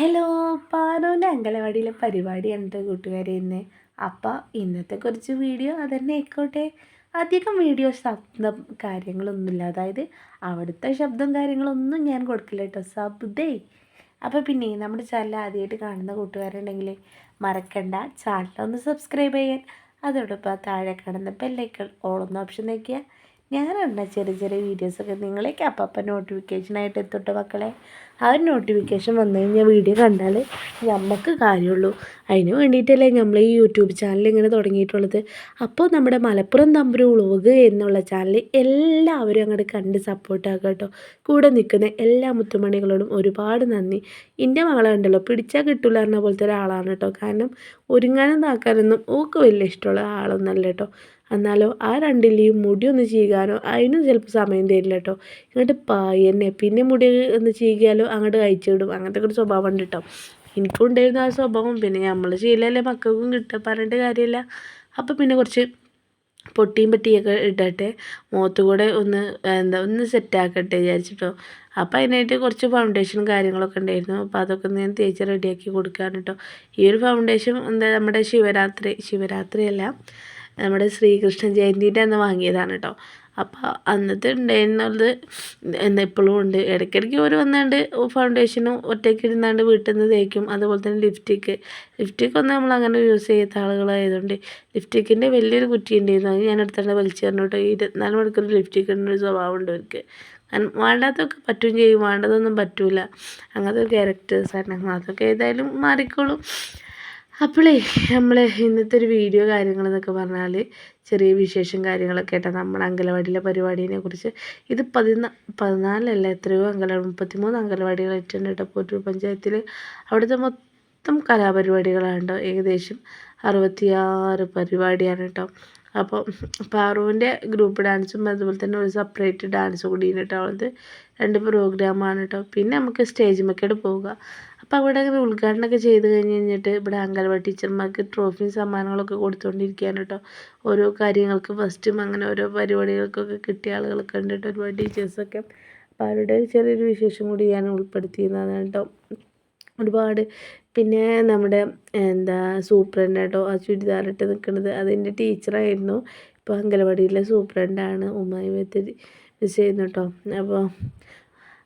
Hello പാനൂന്റെ അങ്കലവാടിയിലെ പരിപാടിയുണ്ട് കൂട്ടുകാരെ ഇന്ന്? അപ്പോൾ ഇന്നത്തെ കുറച്ച് വീഡിയോ അതന്നെ ആയിക്കോട്ടെ. അധികം വീഡിയോ ശബ്ദം കാര്യങ്ങളൊന്നുമില്ല അതായത് അവിടുത്തെ ശബ്ദം കാര്യങ്ങളൊന്നും ഞാൻ കൊടുക്കില്ല കേട്ടോ. ശബ്ദേ. അപ്പോൾ പിന്നെ നമ്മുടെ ചാനൽ ആദ്യമായിട്ട് കാണുന്ന കൂട്ടുകാരുണ്ടെങ്കിൽ മറക്കണ്ട. ചാനലൊന്ന് സബ്സ്ക്രൈബ് ചെയ്യാൻ. അതോടൊപ്പം താഴെ കാണുന്ന ബെല്ലൈക്കൺ ഓളൊന്ന് ഓപ്ഷൻ നോക്കിയാൽ ഞാനുണ്ട് ചെറിയ ചെറിയ വീഡിയോസൊക്കെ നിങ്ങളേക്ക് അപ്പം നോട്ടിഫിക്കേഷനായിട്ട് എത്തിട്ട് മക്കളെ? ആ ഒരു നോട്ടിഫിക്കേഷൻ വന്നു കഴിഞ്ഞാൽ വീഡിയോ കണ്ടാൽ നമുക്ക് കാര്യമുള്ളൂ അതിന് വേണ്ടിയിട്ടല്ലേ നമ്മൾ ഈ യൂട്യൂബ് ചാനൽ ഇങ്ങനെ തുടങ്ങിയിട്ടുള്ളത്. അപ്പോൾ നമ്മുടെ മലപ്പുറം തമ്പുരു ഉളവുക എന്നുള്ള ചാനൽ എല്ലാവരും അങ്ങോട്ട് കണ്ട് സപ്പോർട്ടാക്കുക കേട്ടോ. കൂടെ നിൽക്കുന്ന എല്ലാ മുത്തുമണികളോടും ഒരുപാട് നന്ദി. എന്റെ മകളെ ഉണ്ടല്ലോ പിടിച്ചാൽ കിട്ടില്ല പറഞ്ഞ പോലത്തെ ഒരാളാണ് കേട്ടോ. കാരണം ഒരുങ്ങാനും താക്കാനൊന്നും ഓക്ക് വലിയ ഇഷ്ടമുള്ള ആളൊന്നല്ല കേട്ടോ. എന്നാലോ ആ രണ്ടിലെയും മുടി ഒന്ന് ചീകാനോ അതിനും ചിലപ്പോൾ സമയം തരില്ല കേട്ടോ ഇങ്ങോട്ട് പയ്യന്നെ പിന്നെ മുടി ഒന്ന് ചീകിയാലോ അങ്ങോട്ട് കഴിച്ചിടും അങ്ങനത്തെ ഒരു സ്വഭാവം ഉണ്ട് കേട്ടോ എനിക്കും ഉണ്ടായിരുന്നു ആ സ്വഭാവം. പിന്നെ നമ്മൾ ശീലമല്ലേ മക്കൾക്കും കിട്ടുക പറഞ്ഞിട്ട് കാര്യമില്ല. അപ്പോൾ പിന്നെ കുറച്ച് പൊട്ടിയും പെട്ടിയൊക്കെ ഇടട്ടെ. മുഖത്ത് കൂടെ ഒന്ന് എന്താ ഒന്ന് സെറ്റാക്കട്ടെ വിചാരിച്ചിട്ടോ. അപ്പോൾ അതിനായിട്ട് കുറച്ച് ഫൗണ്ടേഷനും കാര്യങ്ങളൊക്കെ ഉണ്ടായിരുന്നു. അപ്പോൾ അതൊക്കെ ഞാൻ തേച്ച് റെഡിയാക്കി കൊടുക്കാറുണ്ട് കേട്ടോ ഈ ഒരു ഫൗണ്ടേഷൻ എന്താ നമ്മുടെ ശിവരാത്രി ശിവരാത്രി അല്ല നമ്മുടെ ശ്രീകൃഷ്ണ ജയന്തിന്റെ അന്ന് വാങ്ങിയതാണ് കേട്ടോ അപ്പോൾ അന്നത്തെ ഉണ്ടായിരുന്നത് എന്താ ഇപ്പോഴും ഉണ്ട്. ഇടയ്ക്കിടയ്ക്ക് ഒരു വന്നാണ്ട് ഫൗണ്ടേഷനും ഒറ്റയ്ക്ക് ഇരുന്നാണ്ട് വീട്ടിൽ നിന്ന് തേക്കും. അതുപോലെ തന്നെ ലിപ്സ്റ്റിക്ക് ലിപ്സ്റ്റിക്ക് ഒന്നും നമ്മൾ അങ്ങനെ യൂസ് ചെയ്യാത്ത ആളുകളായതുകൊണ്ട് ലിപ്സ്റ്റിക്കിന്റെ വലിയൊരു കുറ്റി ഉണ്ടായിരുന്നു. അത് ഞാൻ എടുത്താണ്ട് വലിച്ചു തരണം കേട്ടോ ഇരുപത്തിനാല് മണിക്കൂർ ലിപ്സ്റ്റിക്ക് ഒരു സ്വഭാവം ഉണ്ട് അവർക്ക്. വേണ്ടാത്തൊക്കെ പറ്റും ചെയ്യും. വേണ്ടതൊന്നും പറ്റൂല. അങ്ങനത്തെ ക്യാരക്ടേഴ്സാണ് അതൊക്കെ ഏതായാലും മാറിക്കോളും. അപ്പോളേ നമ്മൾ ഇന്നത്തെ ഒരു വീഡിയോ കാര്യങ്ങളെന്നൊക്കെ പറഞ്ഞാൽ ചെറിയ വിശേഷം കാര്യങ്ങളൊക്കെ ആയിട്ടാണ് നമ്മുടെ അങ്കലവാടിയിലെ പരിപാടിയെ കുറിച്ച് ഇത് പതിനാ പതിനാലല്ല എത്രയോ അങ്കലവാടി മുപ്പത്തിമൂന്ന് അങ്കലവാടികളായിട്ടുണ്ട് കേട്ടോ. പോറ്റൂർ പഞ്ചായത്തിൽ അവിടുത്തെ മൊത്തം കലാപരിപാടികളാണ് ഏകദേശം അറുപത്തിയാറ് പരിപാടിയാണ് കേട്ടോ. അപ്പോൾ പാറുവിന്റെ ഗ്രൂപ്പ് ഡാൻസും അതുപോലെ തന്നെ ഒരു സെപ്പറേറ്റ് ഡാൻസ് കൂടി കേട്ടോ. അവളത് രണ്ട് പ്രോഗ്രാമാണ് കേട്ടോ. പിന്നെ നമുക്ക് സ്റ്റേജ് മെക്കേഡ് പോവുക. അപ്പോൾ അവിടെ അങ്ങനെ ഉദ്ഘാടനമൊക്കെ ചെയ്ത് കഴിഞ്ഞ് കഴിഞ്ഞിട്ട് ഇവിടെ അംഗൻവാടി ടീച്ചർമാർക്ക് ട്രോഫിയും സമ്മാനങ്ങളൊക്കെ കൊടുത്തുകൊണ്ടിരിക്കുകയാണ് കേട്ടോ ഓരോ കാര്യങ്ങൾക്ക് ഫസ്റ്റും അങ്ങനെ ഓരോ പരിപാടികൾക്കൊക്കെ കിട്ടിയ ആളുകളൊക്കെ ഉണ്ട് കേട്ടോ ഒരുപാട് ടീച്ചേഴ്സൊക്കെ അപ്പോൾ അവരുടെ ചെറിയൊരു വിശേഷം കൂടി ഞാൻ ഉൾപ്പെടുത്തിയതാണ് കേട്ടോ ഒരുപാട് പിന്നെ നമ്മുടെ എന്താ സൂപ്രണ്ട് കേട്ടോ ആ ചുരിദാറിട്ട് നിൽക്കുന്നത് അതിന്റെ ടീച്ചറായിരുന്നു ഇപ്പോൾ അംഗനവാടിയിലെ സൂപ്രണ്ടാണ് ഉമ്മായി മെത്തേഡ് മിസ് ചെയ്യുന്നു കേട്ടോ അപ്പോൾ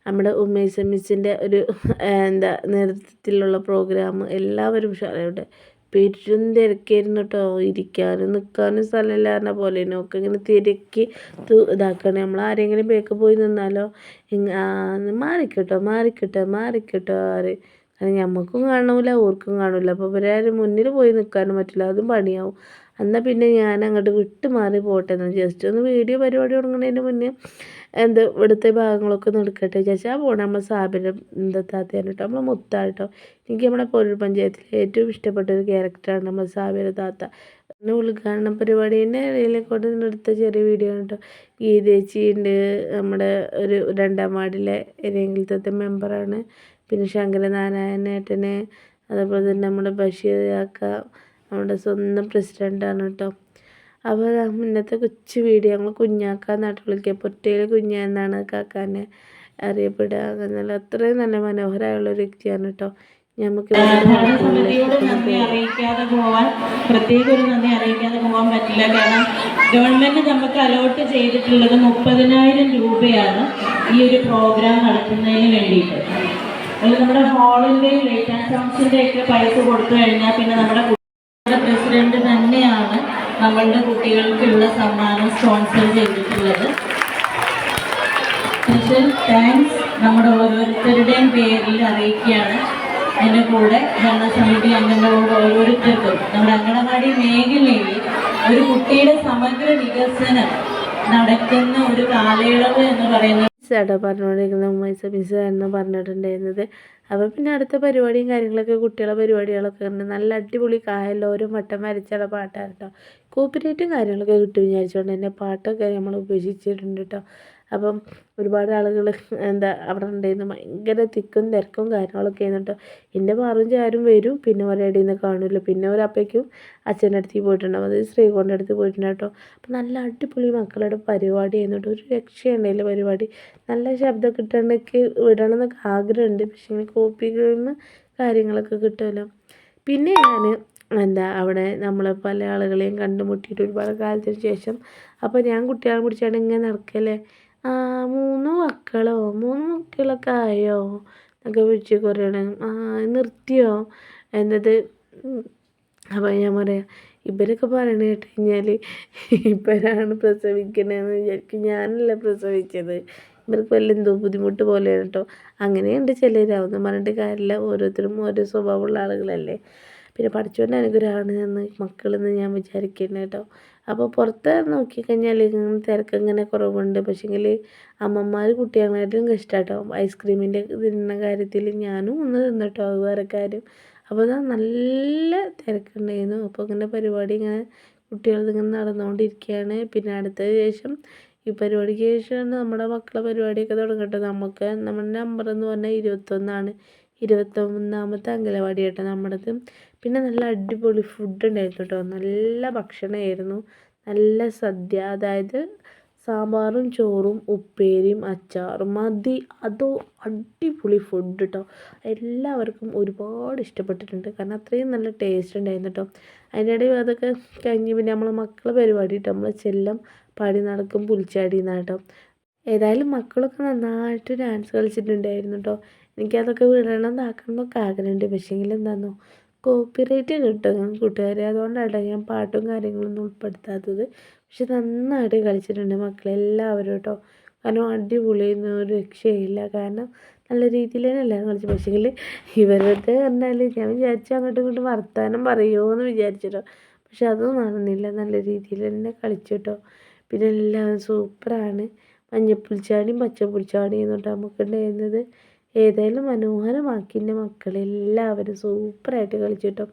നമ്മുടെ ഉമേഷ് മിസ്സിന്റെ ഒരു എന്താ നേതൃത്വത്തിലുള്ള പ്രോഗ്രാം എല്ലാവരും ഉഷാറായിട്ട് പെരും തിരക്കായിരുന്നു കേട്ടോ ഇരിക്കാനും നിൽക്കാനും സ്ഥലമില്ല പറഞ്ഞ പോലെ ഒക്കെ ഇങ്ങനെ തിരക്കി ഇതാക്കണേ. നമ്മൾ ആരെങ്കിലും ബേക്ക് പോയി നിന്നാലോ മാറിക്കട്ടോ മാറിക്കട്ടോ മാറിക്കട്ടോ ആര്. കാരണം ഞമ്മക്കും കാണൂല ഓർക്കും കാണൂല. അപ്പോൾ ഇവരാരും മുന്നിൽ പോയി നിൽക്കാനും പറ്റില്ല. അതും പണിയാവും. എന്നാൽ പിന്നെ ഞാൻ അങ്ങോട്ട് വിട്ട് മാറി പോട്ടെ എന്ന് ജസ്റ്റ് ഒന്ന് വീഡിയോ പരിപാടി തുടങ്ങുന്നതിന് മുന്നേ എന്താ ഇവിടുത്തെ ഭാഗങ്ങളൊക്കെ ഒന്ന് എടുക്കട്ടെ വിചാരിച്ചാൽ പോകണം നമ്മൾ സാബിന്റെ എന്താ താത്തയാണ് കേട്ടോ നമ്മൾ മുത്താട്ടോ എനിക്ക് നമ്മുടെ പൊരുൾ പഞ്ചായത്തിലെ ഏറ്റവും ഇഷ്ടപ്പെട്ട ഒരു ക്യാരക്ടറാണ് നമ്മൾ സാബിയുടെ താത്ത. പിന്നെ ഉദ്ഘാടന പരിപാടീന്റെ ഇടയിൽ കൊണ്ട് എടുത്ത ചെറിയ വീഡിയോ കേട്ടോ. ഉണ്ട് നമ്മുടെ ഒരു രണ്ടാം വാർഡിലെ ഏതെങ്കിലത്തെ മെമ്പറാണ് പിന്നെ ശങ്കരനാരായണേട്ടന് അതേപോലെ തന്നെ നമ്മുടെ ബഷീർ കാക്ക നമ്മുടെ സ്വന്തം പ്രസിഡന്റാണ് കേട്ടോ അപ്പോൾ ഇന്നത്തെ കൊച്ചു വീഡിയോ ഞങ്ങൾ കുഞ്ഞാക്ക നാട്ടിൽ വിളിക്കുക പൊറ്റയിൽ കുഞ്ഞ എന്നാണ് കാക്കാനെ അറിയപ്പെടുക. അങ്ങനെ അത്രയും നല്ല മനോഹരമായുള്ള ഒരു വ്യക്തിയാണ് കേട്ടോ നമുക്ക് നന്ദി അറിയിക്കാതെ പോവാൻ പ്രത്യേക ഒരു നന്ദി അറിയിക്കാതെ പോകാൻ പറ്റില്ല. കാരണം ഗവൺമെന്റ് നമുക്ക് അലോട്ട് ചെയ്തിട്ടുള്ളത് മുപ്പതിനായിരം രൂപയാണ് ഈ ഒരു പ്രോഗ്രാം നടത്തുന്നതിന് വേണ്ടിയിട്ട്. അത് നമ്മുടെ ഹാളിന്റെയും ലൈറ്റ് ആൻഡ് സൗണ്ട്സിന്റെ ഒക്കെ പൈസ കൊടുത്തു കഴിഞ്ഞാൽ പിന്നെ നമ്മുടെ പ്രസിഡന്റ് തന്നെയാണ് നമ്മളുടെ കുട്ടികൾക്കുള്ള സമ്മാനം സ്പോൺസർ ചെയ്തിട്ടുള്ളത്. സ്പെഷ്യൽ താങ്ക്സ് നമ്മുടെ ഓരോരുത്തരുടെയും പേരിൽ അറിയിക്കുകയാണ്. അതിന്റെ കൂടെ ഭരണസമിതി അംഗങ്ങളോട് ഓരോരുത്തർക്കും. നമ്മുടെ അംഗനവാടി മേഖലയിൽ ഒരു കുട്ടിയുടെ സമഗ്ര വികസനം നടക്കുന്ന ഒരു കാലയളവ് എന്ന് പറയുന്നത് ചേട്ടാ പറഞ്ഞുകൊണ്ടിരിക്കുന്ന ഉമ്മൈസ മിസ് എന്ന് പറഞ്ഞിട്ടുണ്ടായിരുന്നത്. അപ്പോൾ പിന്നെ അടുത്ത പരിപാടിയും കാര്യങ്ങളൊക്കെ കുട്ടികളെ പരിപാടികളൊക്കെ ഉണ്ട് നല്ല അടിപൊളി കായലോരം വട്ടം വരച്ചുള്ള പാട്ടാണ് കേട്ടോ കോപ്പിറേറ്റും കാര്യങ്ങളൊക്കെ കിട്ടും വിചാരിച്ചുകൊണ്ട് തന്നെ പാട്ടൊക്കെ നമ്മൾ ഉപേക്ഷിച്ചിട്ടുണ്ട് കേട്ടോ അപ്പം ഒരുപാട് ആളുകൾ എന്താ അവിടെ ഉണ്ടായിരുന്നു ഭയങ്കര തിക്കും തിരക്കും കാര്യങ്ങളൊക്കെ ആയിരുന്നു എന്റെ മാറും ചാരും വരും. പിന്നെ ഒരടിയിൽ നിന്ന് കാണില്ല പിന്നെ ഒരപ്പയ്ക്കും അച്ഛന്റെ അടുത്ത് പോയിട്ടുണ്ടാവും. അത് ശ്രീകോണിന്റെ അടുത്ത് പോയിട്ടുണ്ട് അപ്പം നല്ല അടിപൊളി മക്കളുടെ പരിപാടി ആയിരുന്നു ഒരു രക്ഷയുണ്ടായില്ല പരിപാടി. നല്ല ശബ്ദം കിട്ടണമെങ്കിൽ വിടണം എന്നൊക്കെ ആഗ്രഹമുണ്ട്. പക്ഷേ ഇങ്ങനെ കോപ്പി ഗെയിം കാര്യങ്ങളൊക്കെ കിട്ടുമല്ലോ. പിന്നെ ഞാൻ എന്താ അവിടെ നമ്മളെ പല ആളുകളെയും കണ്ടുമുട്ടിയിട്ട് ഒരുപാട് കാലത്തിന് ശേഷം അപ്പോൾ ഞാൻ കുട്ടികളെ പിടിച്ചാണ് ഇങ്ങനെ നടക്കല്ലേ ആ മൂന്ന് മക്കളോ? മൂന്ന് മക്കളൊക്കെ ആയോ? എന്നൊക്കെ വിളിച്ച് കുറയണ ആ നിർത്തിയോ? എന്നത് അപ്പോൾ ഞാൻ പറയാം ഇവരൊക്കെ പറയണ കേട്ട് കഴിഞ്ഞാൽ ഇവരാണ് പ്രസവിക്കണതെന്ന് വിചാരിക്കും. ഞാനല്ല പ്രസവിച്ചത്. ഇവർക്ക് വല്ല എന്തോ ബുദ്ധിമുട്ട് പോലെയാണ് കേട്ടോ. അങ്ങനെയുണ്ട് ചിലർ അതൊന്നും പറഞ്ഞിട്ട് കാര്യമില്ല. ഓരോരുത്തരും ഓരോ സ്വഭാവമുള്ള ആളുകളല്ലേ. പിന്നെ പഠിച്ചുകൊണ്ട് അനുഗ്രഹമാണ് എന്ന് മക്കളെന്ന് ഞാൻ വിചാരിക്കുന്നത് കേട്ടോ. അപ്പോൾ പുറത്ത് നോക്കിക്കഴിഞ്ഞാൽ ഇങ്ങനെ തിരക്ക് ഇങ്ങനെ കുറവുണ്ട്. പക്ഷേങ്കിൽ അമ്മമാർ കുട്ടികളായിട്ടും കഷ്ടമാട്ടോ ഐസ്ക്രീമിന്റെ തിന്നുന്ന കാര്യത്തിൽ ഞാനും ഒന്ന് തിന്നിട്ടോ വേറെ കാര്യം. അപ്പോൾ അത് നല്ല തിരക്കുണ്ടായിരുന്നു. അപ്പോൾ ഇങ്ങനെ പരിപാടി ഇങ്ങനെ കുട്ടികളത് ഇങ്ങനെ നടന്നുകൊണ്ടിരിക്കുകയാണ്. പിന്നെ അടുത്ത ശേഷം ഈ പരിപാടിക്ക് ശേഷമാണ് നമ്മുടെ മക്കളെ പരിപാടിയൊക്കെ തുടങ്ങട്ടെ. നമുക്ക് നമ്മുടെ നമ്പർ എന്ന് പറഞ്ഞാൽ ഇരുപത്തൊന്നാണ്. ഇരുപത്തൊന്നാമത്തെ അംഗനവാടി കേട്ടോ നമ്മുടേത്. പിന്നെ നല്ല അടിപൊളി ഫുഡ് ഉണ്ടായിരുന്നു കേട്ടോ നല്ല ഭക്ഷണമായിരുന്നു നല്ല സദ്യ. അതായത് സാമ്പാറും ചോറും ഉപ്പേരിയും അച്ചാറും. മതി. അതോ അടിപൊളി ഫുഡ് കേട്ടോ എല്ലാവർക്കും ഒരുപാട് ഇഷ്ടപ്പെട്ടിട്ടുണ്ട്. കാരണം അത്രയും നല്ല ടേസ്റ്റ് ഉണ്ടായിരുന്നു കേട്ടോ അതിനിടയിൽ അതൊക്കെ കഴിഞ്ഞ് പിന്നെ നമ്മളെ മക്കളെ പരിപാടി കേട്ടോ നമ്മളെ ചെല്ലം പാടി നടക്കും പുൽച്ചാടി ഏതായാലും മക്കളൊക്കെ നന്നായിട്ട് ഡാൻസ് കളിച്ചിട്ടുണ്ടായിരുന്നു കേട്ടോ എനിക്കതൊക്കെ വിടണം എന്നാക്കണം എന്നൊക്കെ ആഗ്രഹമുണ്ട് പക്ഷേങ്കിൽ എന്താണെന്നോ കോപ്പിറൈറ്റ് കിട്ടും കൂട്ടുകാരെ. അതുകൊണ്ടാണ് ഞാൻ പാട്ടും കാര്യങ്ങളൊന്നും ഉൾപ്പെടുത്താത്തത്. പക്ഷെ നന്നായിട്ട് കളിച്ചിട്ടുണ്ട് മക്കളെല്ലാവരും കേട്ടോ കാരണം അടിപൊളിയൊന്നും ഒരു രക്ഷയില്ല. കാരണം നല്ല രീതിയിൽ തന്നെ എല്ലാവരും കളിച്ചു. പക്ഷേങ്കിൽ ഇവരുടെ പറഞ്ഞാൽ ഞാൻ വിചാരിച്ചു അങ്ങോട്ടും ഇങ്ങോട്ടും വർത്തമാനം പറയുമോ എന്ന് വിചാരിച്ചിട്ടോ. പക്ഷെ അതൊന്നും നടന്നില്ല. നല്ല രീതിയിൽ തന്നെ കളിച്ചു കേട്ടോ പിന്നെ എല്ലാവരും സൂപ്പറാണ്. മഞ്ഞപ്പുൽച്ചാടിയും പച്ചപ്പുൽച്ചാടിയും എന്നിട്ട് നമുക്ക് ഉണ്ടായിരുന്നത്. ഏതായാലും മനോഹരമാക്കി എന്റെ മക്കളെല്ലാവരും സൂപ്പറായിട്ട് കളിച്ചു കേട്ടോ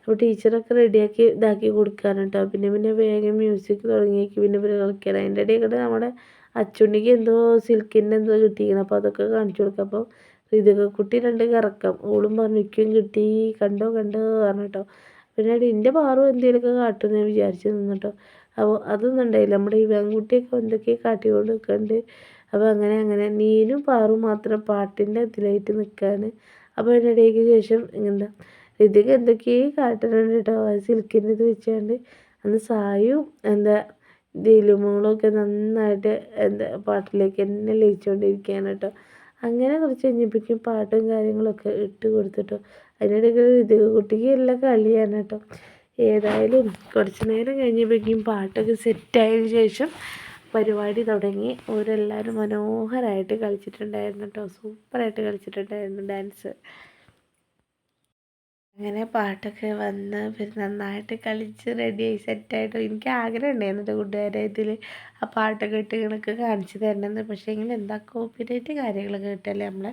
അപ്പോൾ ടീച്ചറൊക്കെ റെഡിയാക്കി ഇതാക്കി കൊടുക്കാൻ കേട്ടോ പിന്നെ പിന്നെ വേഗം മ്യൂസിക് തുടങ്ങിയേക്ക്. പിന്നെ പിന്നെ കളിക്കാൻ അതിന്റെ ഇടയിൽ കൂടെ നമ്മുടെ അച്ചുണ്ണിക്ക് എന്തോ സിൽക്കിന്റെ എന്തോ കിട്ടിയിരിക്കണം. അപ്പോൾ അതൊക്കെ കാണിച്ചു കൊടുക്കാം. അപ്പോൾ ഇതൊക്കെ കുട്ടി രണ്ട് കറക്കം. ഓളും പറഞ്ഞു ഇക്കും കിട്ടി. കണ്ടോ കണ്ടോ പറഞ്ഞു കേട്ടോ പിന്നെ എന്റെ പാറും എന്തെങ്കിലുമൊക്കെ കാട്ടുമെന്ന് ഞാൻ നിന്നു കേട്ടോ അപ്പോൾ അതൊന്നും ഉണ്ടായില്ല. നമ്മുടെ ഈ പെൺകുട്ടിയൊക്കെ എന്തൊക്കെയോ കാട്ടിക്കൊണ്ട് നിൽക്കുന്നുണ്ട് അപ്പോൾ അങ്ങനെ അങ്ങനെ. നീനും പാറും മാത്രം പാട്ടിന്റെ ഇതിലായിട്ട് നിൽക്കുകയാണ് അപ്പോൾ അതിന്റെ ഇടയ്ക്ക് ശേഷം എന്താ ഋതിക എന്തൊക്കെയോ കാട്ടുന്നുണ്ട് കേട്ടോ. സിൽക്കിന്റെ ഇത് വെച്ചുകൊണ്ട് അന്ന് സായും എന്താ ദിലുമോളൊക്കെ നന്നായിട്ട് എന്താ പാട്ടിലേക്ക് എന്നെ ലയിച്ചുകൊണ്ടിരിക്കുകയാണ് കേട്ടോ. അങ്ങനെ കുറച്ച് കഴിഞ്ഞപ്പോഴേക്കും പാട്ടും കാര്യങ്ങളൊക്കെ ഇട്ട് കൊടുത്തിട്ടോ. അതിനിടയ്ക്ക് ഋതിക കുട്ടിക്ക് എല്ലാം കളിയാണ് കേട്ടോ. ഏതായാലും കുറച്ച് നേരം കഴിഞ്ഞപ്പോഴേക്കും പാട്ടൊക്കെ സെറ്റായതിനു ശേഷം പരിപാടി തുടങ്ങി. അവരെല്ലാവരും മനോഹരമായിട്ട് കളിച്ചിട്ടുണ്ടായിരുന്നു കേട്ടോ സൂപ്പറായിട്ട് കളിച്ചിട്ടുണ്ടായിരുന്നു ഡാൻസ്. അങ്ങനെ പാട്ടൊക്കെ വന്ന് പിന്നെ നന്നായിട്ട് കളിച്ച് റെഡിയായി സെറ്റായിട്ട് എനിക്ക് ആഗ്രഹം ഉണ്ടായിരുന്നു എന്റെ കൂട്ടുകാരെ ഇതിൽ ആ പാട്ടൊക്കെ ഇട്ട് കണക്ക് കാണിച്ചു തരണമെന്ന്. പക്ഷേ എങ്കിൽ എന്താ കോപ്പിറൈറ്റ് കാര്യങ്ങളൊക്കെ കിട്ടല്ലേ നമ്മളെ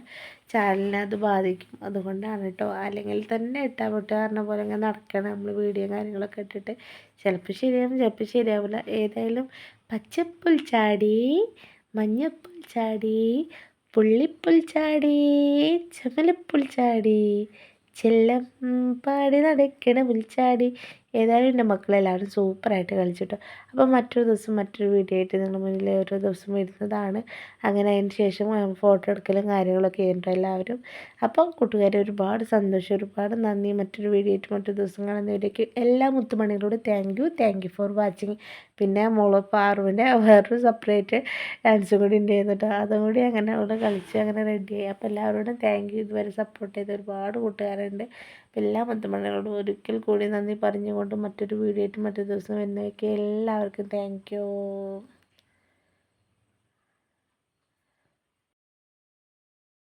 ചാനലിനെ അത് ബാധിക്കും. അതുകൊണ്ടാണ് കേട്ടോ അല്ലെങ്കിൽ തന്നെ ഇട്ടാൽ പൊട്ട് പറഞ്ഞ പോലെ ഇങ്ങനെ നടക്കണം നമ്മൾ വീഡിയോ കാര്യങ്ങളൊക്കെ ഇട്ടിട്ട്. ചിലപ്പോൾ ശരിയാവും ചിലപ്പോൾ ശരിയാവില്ല. ഏതായാലും പച്ചപ്പുൽ ചാടി മഞ്ഞപ്പുൽ ചാടി ചാടി ചാടി ചെല്ലം പാടി നടക്കണ പുൽച്ചാടി ഏതായാലും എന്റെ മക്കളെല്ലാവരും സൂപ്പറായിട്ട് കളിച്ചിട്ടു. അപ്പോൾ മറ്റൊരു ദിവസം മറ്റൊരു വീഡിയോ ആയിട്ട് നിങ്ങളുടെ മുന്നിൽ ഓരോ ദിവസം വരുന്നതാണ്. അങ്ങനെ അതിന് ശേഷം ഫോട്ടോ എടുക്കലും കാര്യങ്ങളൊക്കെ ചെയ്യുന്നുണ്ട് എല്ലാവരും. അപ്പോൾ കൂട്ടുകാരെ ഒരുപാട് സന്തോഷം ഒരുപാട് നന്ദി. മറ്റൊരു വീഡിയോ ആയിട്ട് മറ്റൊരു ദിവസം കാണുന്നവരേക്ക് എല്ലാ മുത്തുമണികളോടും thank you thank you for watching പിന്നെ മോൾ പാറുവിന്റെ വേറൊരു സെപ്പറേറ്റ് ഡാൻസും കൂടി ഉണ്ടായിരുന്നു കേട്ടോ. അതും കൂടി അങ്ങനെ അവിടെ കളിച്ച് അങ്ങനെ റെഡിയായി അപ്പോൾ എല്ലാവരോടും താങ്ക് യു ഇതുവരെ സപ്പോർട്ട് ചെയ്ത ഒരുപാട് കൂട്ടുകാരുണ്ട്. അപ്പോൾ എല്ലാ മുത്തുമണികളോടും ഒരിക്കൽ കൂടി നന്ദി പറഞ്ഞുകൊണ്ട് മറ്റൊരു വീഡിയോ ആയിട്ട് മറ്റൊരു ദിവസം വരുന്നതൊക്കെ എല്ലാവർക്കും താങ്ക്